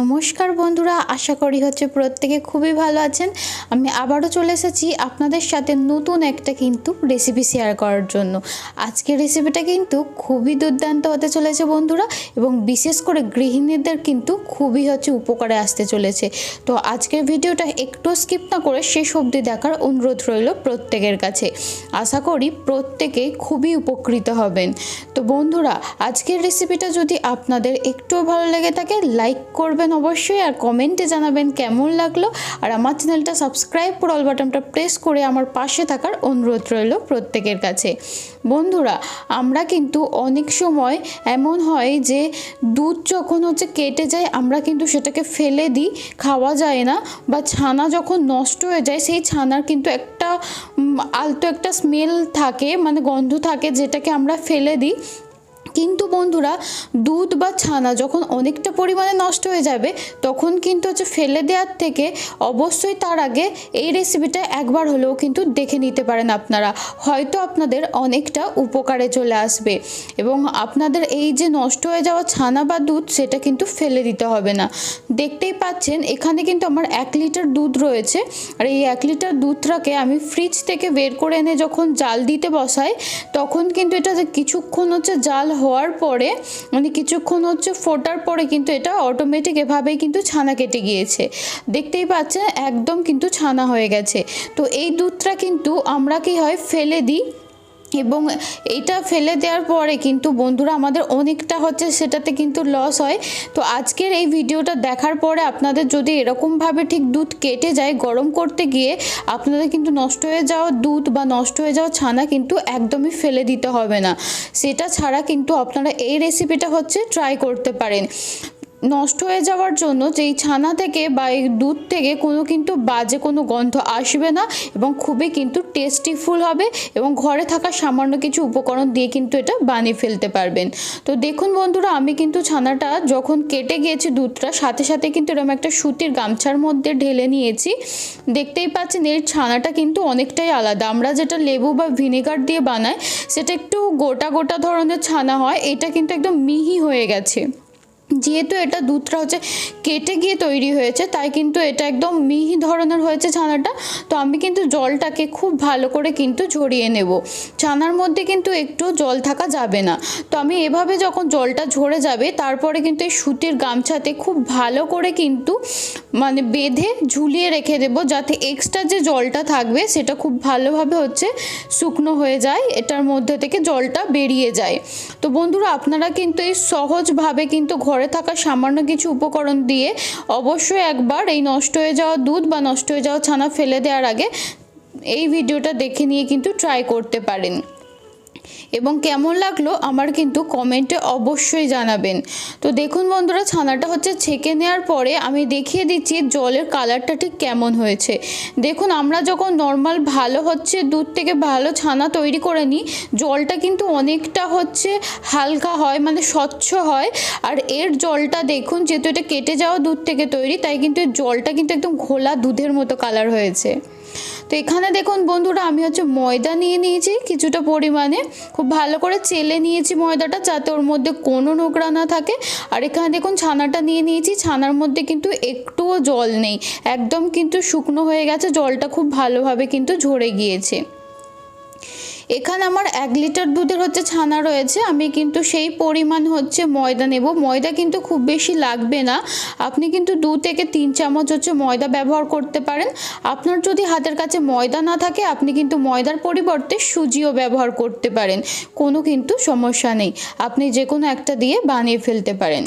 নমস্কার বন্ধুরা, আশা করি হচ্ছে প্রত্যেকে খুবই ভালো আছেন। আমি আবারও চলে এসেছি আপনাদের সাথে নতুন একটা কিন্তু রেসিপি শেয়ার করার জন্য। আজকের রেসিপিটা কিন্তু খুবই দুর্দান্ত হতে চলেছে বন্ধুরা এবং বিশেষ করে গৃহিণীদের কিন্তু খুবই হচ্ছে উপকারে আসতে চলেছে। তো আজকের ভিডিওটা একটু স্কিপ না করে শেষ অবধি দেখার অনুরোধ রইল প্রত্যেকের কাছে। আশা করি প্রত্যেকেই খুবই উপকৃত হবেন। তো বন্ধুরা, আজকের রেসিপিটা যদি আপনাদের একটুও ভালো লেগে থাকে লাইক করবেন অবশ্যই আর কমেন্টে জানাবেন কেমন লাগল। আর আমার চ্যানেলটা সাবস্ক্রাইব করে অল বাটনটা প্রেস করে আমার পাশে থাকার অনুরোধ রইল প্রত্যেকের কাছে। বন্ধুরা, আমরা কিন্তু অনেক সময় এমন হয় যে দুধ যখন হচ্ছে কেটে যায়, আমরা কিন্তু সেটাকে ফেলে দিই, খাওয়া যায় না বা ছানা যখন নষ্ট হয়ে যায়, সেই ছানার কিন্তু একটা আলতো একটা স্মেল থাকে মানে গন্ধ থাকে যেটাকে আমরা ফেলে দিই। কিন্তু বন্ধুরা, দুধ বা ছানা যখন অনেকটা পরিমাণে নষ্ট হয়ে যাবে, তখন কিন্তু হচ্ছে ফেলে দেওয়ার থেকে অবশ্যই তার আগে এই রেসিপিটা একবার হলেও কিন্তু দেখে নিতে পারেন আপনারা। হয়তো আপনাদের অনেকটা উপকারে চলে আসবে এবং আপনাদের এই যে নষ্ট হয়ে যাওয়া ছানা বা দুধ, সেটা কিন্তু ফেলে দিতে হবে না। দেখতেই পাচ্ছেন, এখানে কিন্তু আমার এক লিটার দুধ রয়েছে। আর এই এক লিটার দুধটাকে আমি ফ্রিজ থেকে বের করে এনে যখন জাল দিতে বসাই, তখন কিন্তু এটা যে কিছুক্ষণ হচ্ছে জাল হওয়ার পরে মানে কিছুক্ষণ হচ্ছে ফোটার পরে কিন্তু এটা অটোমেটিক এভাবেই কিন্তু ছানা কেটে গিয়েছে। দেখতেই পাচ্ছেন, একদম কিন্তু ছানা হয়ে গেছে। তো এই দুধটা কিন্তু আমরা কি হয়, ফেলে দিই এবং এটা ফেলে দেওয়ার পরে কিন্তু বন্ধুরা আমাদের অনেকটা হচ্ছে সেটাতে কিন্তু লস হয়। তো আজকের এই ভিডিওটা দেখার পরে আপনাদের যদি এরকমভাবে ঠিক দুধ কেটে যায় গরম করতে গিয়ে, আপনাদের কিন্তু নষ্ট হয়ে যাওয়া দুধ বা নষ্ট হয়ে যাওয়া ছানা কিন্তু একদমই ফেলে দিতে হবে না। সেটা ছাড়া কিন্তু আপনারা এই রেসিপিটা হচ্ছে ট্রাই করতে পারেন। নষ্ট হয়ে যাওয়ার জন্য যেই ছানা থেকে বা এই দুধ থেকে কোনো কিন্তু বাজে কোনো গন্ধ আসবে না এবং খুবই কিন্তু টেস্টিফুল হবে এবং ঘরে থাকা সামান্য কিছু উপকরণ দিয়ে কিন্তু এটা বানিয়ে ফেলতে পারবেন। তো দেখুন বন্ধুরা, আমি কিন্তু ছানাটা যখন কেটে গিয়েছি দুধটা, সাথে সাথে কিন্তু এরকম একটা সুতির গামছার মধ্যে ঢেলে নিয়েছি। দেখতেই পাচ্ছেন এর ছানাটা কিন্তু অনেকটাই আলাদা। আমরা যেটা লেবু বা ভিনেগার দিয়ে বানাই, সেটা একটু গোটা গোটা ধরনের ছানা হয়, এটা কিন্তু একদম মিহি হয়ে গেছে। যেহেতু এটা দুধটা হচ্ছে কেটে গিয়ে তৈরি হয়েছে, তাই কিন্তু এটা একদম মিহি ধরনের হয়েছে ছানাটা। তো আমি কিন্তু জলটাকে খুব ভালো করে কিন্তু ঝরিয়ে নেব। ছানার মধ্যে কিন্তু একটু জল থাকা যাবে না। তো আমি এভাবে যখন জলটা ঝরে যাবে, তারপরে কিন্তু এই সুতির গামছাতে খুব ভালো করে কিন্তু মানে বেঁধে ঝুলিয়ে রেখে দেবো, যাতে এক্সট্রা যে জলটা থাকবে, সেটা খুব ভালোভাবে হচ্ছে শুকনো হয়ে যায়, এটার মধ্যে থেকে জলটা বেরিয়ে যায়। তো বন্ধুরা, আপনারা কিন্তু এই সহজভাবে কিন্তু ঘরে থাকা সামান্য কিছু উপকরণ দিয়ে অবশ্যই একবার এই নষ্ট হয়ে যাওয়া দুধ বা নষ্ট হয়ে যাওয়া ছানা ফেলে দেওয়ার আগে এই ভিডিওটা দেখে নিয়ে কিন্তু ট্রাই করতে পারেন। এবং কেমন লাগল আমার কিন্তু কমেন্টে অবশ্যই জানাবেন। তো দেখুন বন্ধুরা, ছানাটা হচ্ছে ছেঁকে নেওয়ার পরে আমি দেখিয়ে দিচ্ছি জলের কালারটা ঠিক কেমন হয়েছে। দেখুন, আমরা যখন নর্মাল ভালো হচ্ছে, দুধ থেকে ভালো ছানা তৈরি করে নিই, জলটা কিন্তু অনেকটা হচ্ছে হালকা হয় মানে স্বচ্ছ হয়। আর এর জলটা দেখুন, যেহেতু এটা কেটে যাওয়া দুধ থেকে তৈরি, তাই কিন্তু জলটা কিন্তু একদম ঘোলা দুধের মতো কালার হয়েছে। তো এখানে দেখুন বন্ধুরা, আমি হচ্ছে ময়দা নিয়ে নিয়েছি কিছুটা পরিমাণে। খুব ভালো করে চেলে নিয়েছি ময়দাটা যাতে ওর মধ্যে কোনো নোংরা না থাকে। আর এখানে দেখুন ছানাটা নিয়ে নিয়েছি, ছানার মধ্যে কিন্তু একটুও জল নেই। একদম কিন্তু শুকনো হয়ে গেছে, জলটা খুব ভালোভাবে কিন্তু ঝরে গিয়েছে। এখানে আমার এক লিটার দুধের হচ্ছে ছানা রয়েছে। আমি কিন্তু সেই পরিমাণ হচ্ছে ময়দা নেব। ময়দা কিন্তু খুব বেশি লাগবে না। আপনি কিন্তু দু থেকে তিন চামচ হচ্ছে ময়দা ব্যবহার করতে পারেন। আপনার যদি হাতের কাছে ময়দা না থাকে, আপনি কিন্তু ময়দার পরিবর্তে সুজিও ব্যবহার করতে পারেন। কোনো কিন্তু সমস্যা নেই। আপনি যে কোনো একটা দিয়ে বানিয়ে ফেলতে পারেন।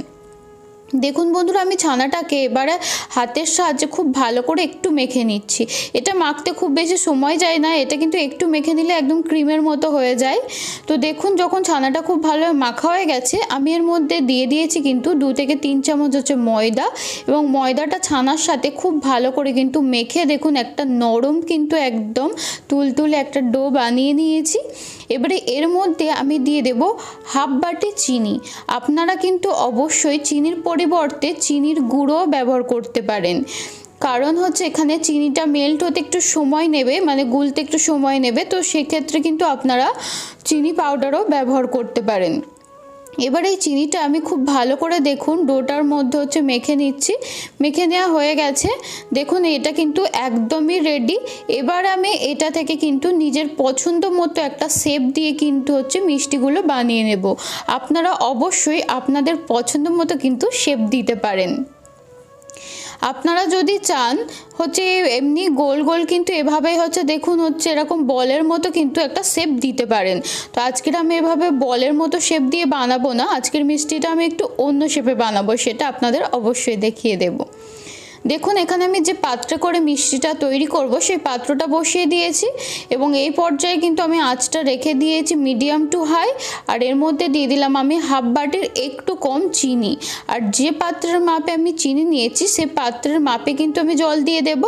দেখুন বন্ধুরা, আমি ছানাটাকে এবারে হাতের সাহায্যে খুব ভালো করে একটু মেখে নিচ্ছি। এটা মাখতে খুব বেশি সময় যায় না, এটা কিন্তু একটু মেখে নিলে একদম ক্রিমের মতো হয়ে যায়। তো দেখুন, যখন ছানাটা খুব ভালো মাখা হয়ে গেছে, আমি এর মধ্যে দিয়ে দিয়েছি কিন্তু দু থেকে তিন চামচ হচ্ছে ময়দা এবং ময়দাটা ছানার সাথে খুব ভালো করে কিন্তু মেখে দেখুন একটা নরম কিন্তু একদম তুলতুলে একটা ডো বানিয়ে নিয়েছি। এবারে এর মধ্যে আমি দিয়ে দেব হাফ বাটি চিনি। আপনারা কিন্তু অবশ্যই চিনির পরিবর্তে চিনির গুঁড়ো ব্যবহার করতে পারেন। কারণ হচ্ছে এখানে চিনিটা মেল্ট হতে একটু সময় নেবে মানে গুলতে একটু সময় নেবে, তো সেক্ষেত্রে কিন্তু আপনারা চিনি পাউডারও ব্যবহার করতে পারেন। এবার এই চিনিটা আমি খুব ভালো করে দেখুন, ডোটার মধ্যে হচ্ছে মেখে নিচ্ছি। মেখে নেওয়া হয়ে গেছে। দেখুন, এটা কিন্তু একদমই রেডি এবার আমি এটা থেকে কিন্তু নিজের পছন্দ মতো একটা শেপ দিয়ে কিন্তু হচ্ছে মিষ্টিগুলো বানিয়ে নেব। আপনারা অবশ্যই আপনাদের পছন্দ মতো কিন্তু শেপ দিতে পারেন। আপনারা যদি চান, হচ্ছে এমনি গোল গোল কিন্তু এভাবেই হচ্ছে দেখুন হচ্ছে এরকম বলের মতো কিন্তু একটা শেপ দিতে পারেন। তো আজকের আমি এভাবে বলের মতো শেপ দিয়ে বানাবো না, আজকের মিষ্টিটা আমি একটু অন্য শেপে বানাবো, সেটা আপনাদের অবশ্যই দেখিয়ে দেবো। দেখুন, এখানে আমি যে পাত্রে করে মিষ্টিটা তৈরি করব, সেই পাত্রটা বসিয়ে দিয়েছি এবং এই পর্যায়ে কিন্তু আমি আঁচটা রেখে দিয়েছি মিডিয়াম টু হাই, আর এর মধ্যে দিয়ে দিলাম আমি হাফ বাটির একটু কম চিনি। আর যে পাত্রের মাপে আমি চিনি নিয়েছি, সে পাত্রের মাপে কিন্তু আমি জল দিয়ে দেব।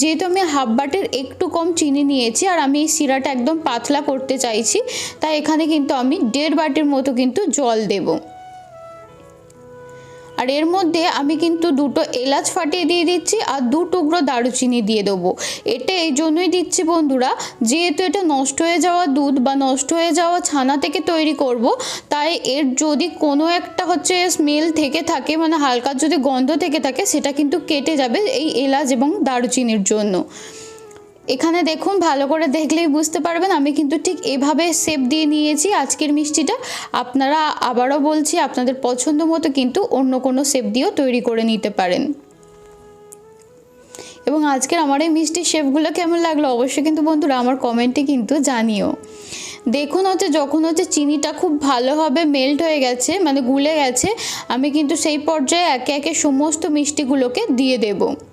যেহেতু আমি হাফ বাটির একটু কম চিনি নিয়েছি, আর আমি এই শিরাটা একদম পাতলা করতে চাইছি, তাই এখানে কিন্তু আমি দেড় বাটির মতো কিন্তু জল দেবো। আর এর মধ্যে আমি কিন্তু দুটো এলাচ ফাটিয়ে দিয়ে দিচ্ছি আর দু টুকরো দারুচিনি দিয়ে দেবো। এটা এই জন্যই দিচ্ছি বন্ধুরা, যেহেতু এটা নষ্ট হয়ে যাওয়া দুধ বা নষ্ট হয়ে যাওয়া ছানা থেকে তৈরি করব, তাই এর যদি কোনো একটা হচ্ছে স্মেল থেকে থাকে মানে হালকা যদি গন্ধ থেকে থাকে, সেটা কিন্তু কেটে যাবে এই এলাচ এবং দারুচিনির জন্য। এখানে দেখুন, ভালো করে দেখলেই বুঝতে পারবেন। আমি কিন্তু ঠিক এভাবে শেপ দিয়ে নিয়েছি আজকের মিষ্টিটা। আপনারা আবারও বলছি, আপনাদের পছন্দ মতো কিন্তু অন্য কোনো শেপ দিয়েও তৈরি করে নিতে পারেন। এবং আজকের আমার এই মিষ্টির শেপগুলো কেমন লাগল অবশ্যই কিন্তু বন্ধুরা আমার কমেন্টে কিন্তু জানিও। দেখুন হচ্ছে, যখন হচ্ছে চিনিটা খুব ভালোভাবে মেল্ট হয়ে গেছে মানে গুলে গেছে, আমি কিন্তু সেই পর্যায়ে একে একে সমস্ত মিষ্টিগুলোকে দিয়ে দেবো।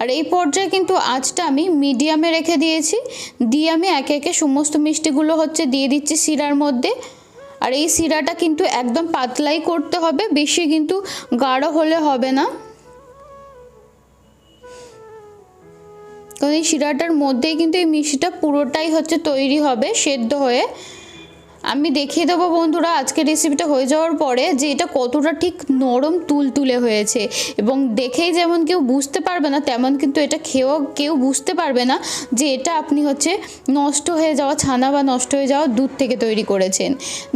আর এই পর্যায়ে কিন্তু আঁচটা আমি মিডিয়ামে রেখে দিয়েছি। দিয়ে আমি একে একে সমস্ত মিষ্টিগুলো হচ্ছে দিয়ে দিচ্ছি শিরার মধ্যে। আর এই শিরাটা কিন্তু একদম পাতলাই করতে হবে, বেশি কিন্তু গাঢ় হলে হবে না। কারণ এই শিরাটার মধ্যেই কিন্তু এই মিষ্টিটা পুরোটাই হচ্ছে তৈরি হবে, সেদ্ধ হয়ে। আমি দেখিয়ে দেবো বন্ধুরা আজকে রেসিপিটা হয়ে যাওয়ার পরে যে এটা কতটা ঠিক নরম তুলতুলে হয়েছে। এবং দেখেই যেমন কেউ বুঝতে পারবে না, তেমন কিন্তু এটা খেয়েও কেউ বুঝতে পারবে না যে এটা আপনি হচ্ছে নষ্ট হয়ে যাওয়া ছানা বা নষ্ট হয়ে যাওয়া দুধ থেকে তৈরি করেছেন।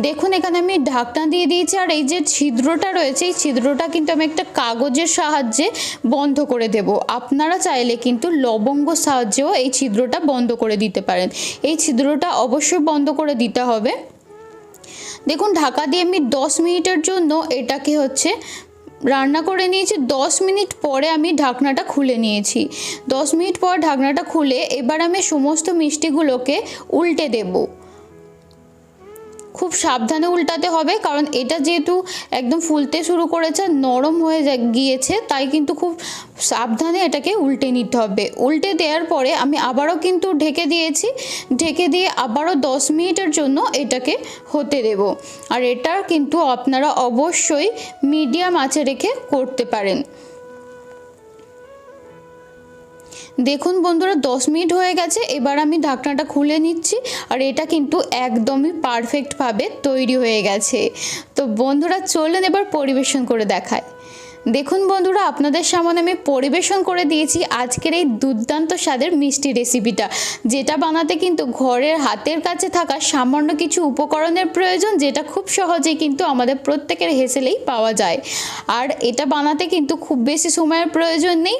দেখুন, এখানে আমি ঢাকনা দিয়ে দিয়েছি আর এই যে ছিদ্রটা রয়েছে, এই ছিদ্রটা কিন্তু আমি একটা কাগজের সাহায্যে বন্ধ করে দেব। আপনারা চাইলে কিন্তু লবঙ্গ সাহায্যেও এই ছিদ্রটা বন্ধ করে দিতে পারেন। এই ছিদ্রটা অবশ্যই বন্ধ করে দিতে হবে। দেখুন, ঢাকা দিয়ে আমি দশ মিনিটের জন্য এটাকে হচ্ছে রান্না করে নিয়েছি। দশ মিনিট পরে আমি ঢাকনাটা খুলে নিয়েছি। দশ মিনিট পর ঢাকনাটা খুলে এবার আমি সমস্ত মিষ্টিগুলোকে উল্টে দেবো। খুব সাবধানে উল্টাতে হবে, কারণ এটা যেহেতু একদম ফুলতে শুরু করেছে, নরম হয়ে গিয়েছে, তাই কিন্তু খুব সাবধানে এটাকে উল্টে নিতে হবে। উল্টে দেওয়ার পরে আমি আবারও কিন্তু ঢেকে দিয়েছি, ঢেকে দিয়ে আবারও দশ মিনিটের জন্য এটাকে হতে দেব। আর এটা কিন্তু আপনারা অবশ্যই মিডিয়াম আঁচে রেখে করতে পারেন। দেখুন বন্ধুরা, দশ মিনিট হয়ে গেছে, এবার আমি ঢাকনাটা খুলে নিচ্ছি, আর এটা কিন্তু একদমই পারফেক্টভাবে তৈরি হয়ে গেছে। তো বন্ধুরা, চলুন এবার পরিবেশন করে দেখায় দেখুন বন্ধুরা, আপনাদের সামনে আমি পরিবেশন করে দিয়েছি আজকের এই দুর্দান্ত স্বাদের মিষ্টি রেসিপিটা যেটা বানাতে কিন্তু ঘরের হাতের কাছে থাকা সামান্য কিছু উপকরণের প্রয়োজন, যেটা খুব সহজেই কিন্তু আমাদের প্রত্যেকের হেসেলেই পাওয়া যায়। আর এটা বানাতে কিন্তু খুব বেশি সময়ের প্রয়োজন নেই,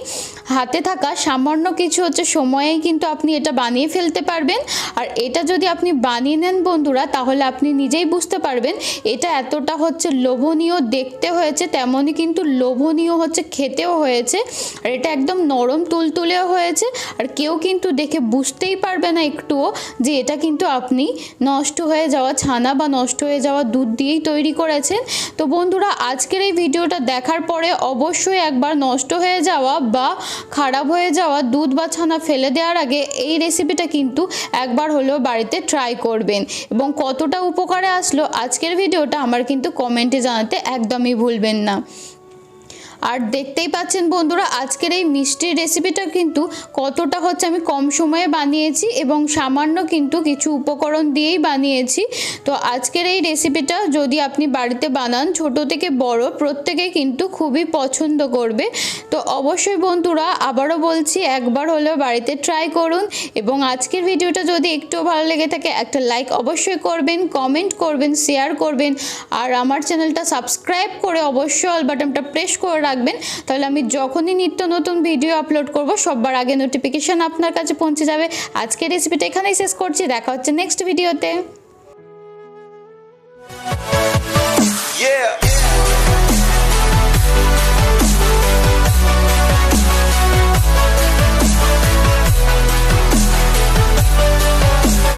হাতে থাকা সামান্য কিছু হচ্ছে সময়েই কিন্তু আপনি এটা বানিয়ে ফেলতে পারবেন। আর এটা যদি আপনি বানিয়ে নেন বন্ধুরা, তাহলে আপনি নিজেই বুঝতে পারবেন, এটা এতটা হচ্ছে লোভনীয়, দেখতে হয়েছে তেমনই কিন্তু লোভ লোভনীয় হচ্ছে, খেতেও হয়েছে, আর এটা একদম নরম তুলতুলেও হয়েছে, আর কেউ কিন্তু দেখে বুঝতেই পারবে না একটুও যে এটা কিন্তু আপনি নষ্ট হয়ে যাওয়া ছানা বা নষ্ট হয়ে যাওয়া দুধ দিয়েই তৈরি করেছেন। তো বন্ধুরা, আজকের এই ভিডিওটা দেখার পরে অবশ্যই একবার নষ্ট হয়ে যাওয়া বা খারাপ হয়ে যাওয়া দুধ বা ছানা ফেলে দেওয়ার আগে এই রেসিপিটা কিন্তু একবার হলেও বাড়িতে ট্রাই করবেন। এবং কতটা উপকারে আসলো আজকের ভিডিওটা আমার কিন্তু কমেন্টে জানাতে একদমই ভুলবেন না। আর দেখতেই পাচ্ছেন বন্ধুরা, আজকের এই মিষ্টির রেসিপিটা কিন্তু কতটা হচ্ছে আমি কম সময়ে বানিয়েছি এবং সামান্য কিন্তু কিছু উপকরণ দিয়েই বানিয়েছি। তো আজকের এই রেসিপিটা যদি আপনি বাড়িতে বানান, ছোট থেকে বড় প্রত্যেকে কিন্তু খুবই পছন্দ করবে। তো অবশ্যই বন্ধুরা, আবারও বলছি, একবার হলেও বাড়িতে ট্রাই করুন এবং আজকের ভিডিওটা যদি একটু ভালো লেগে থাকে, একটা লাইক অবশ্যই করবেন কমেন্ট করবেন শেয়ার করবেন, আর আমার চ্যানেলটা সাবস্ক্রাইব করে অবশ্যই অল বাটনটা প্রেস করে রাখবেন। রাখবেন, তাহলে আমি যখনই নিত্য নতুন ভিডিও আপলোড করব সবার আগে নোটিফিকেশান আপনার কাছে পৌঁছে যাবে আজকের রেসিপিটা এখানেই শেষ করছি, দেখা হচ্ছে নেক্সট ভিডিওতে Yeah.